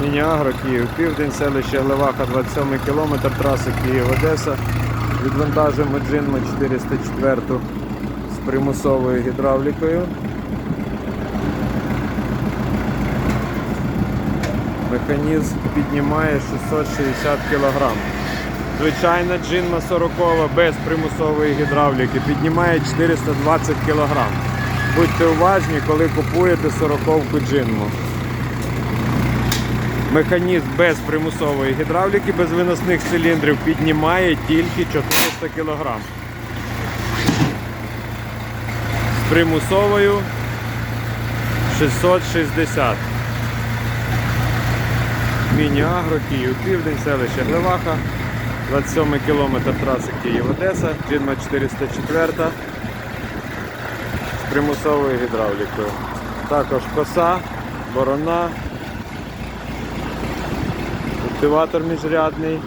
Міні-Агро, Київ, Південь, селище Глеваха, 27 кілометр траси Київ-Одеса. Відвантажуємо джинму 404 з примусовою гідравлікою. Механізм піднімає 660 кг. Звичайна джинма 40 без примусової гідравліки піднімає 420 кг. Будьте уважні, коли купуєте 40-ку джинму. Механізм без примусової гідравліки, без виносних циліндрів піднімає тільки 400 кг. З примусовою 660 Міні-Агро, Київ, Південь, селище Глеваха, 27 кілометр траси Київ-Одеса, Джинма 404 з примусовою гідравлікою. Також коса, борона, культиватор міжрядний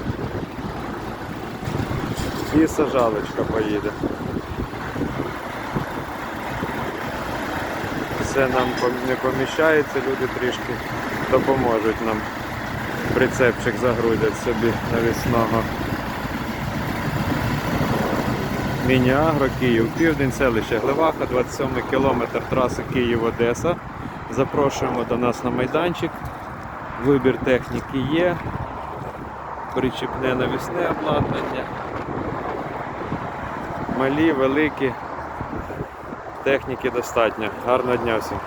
і сажалочка поїде. Все нам не поміщається, люди трішки допоможуть нам. Прицепчик загрузять собі навісного. Міні-Агро, Київ, Південь, селище Глеваха, 27 кілометр траси Київ-Одеса. Запрошуємо до нас на майданчик. Вибір техніки є. Причіпне навісне обладнання. Малі, великі. Техніки достатньо. Гарного дня всім.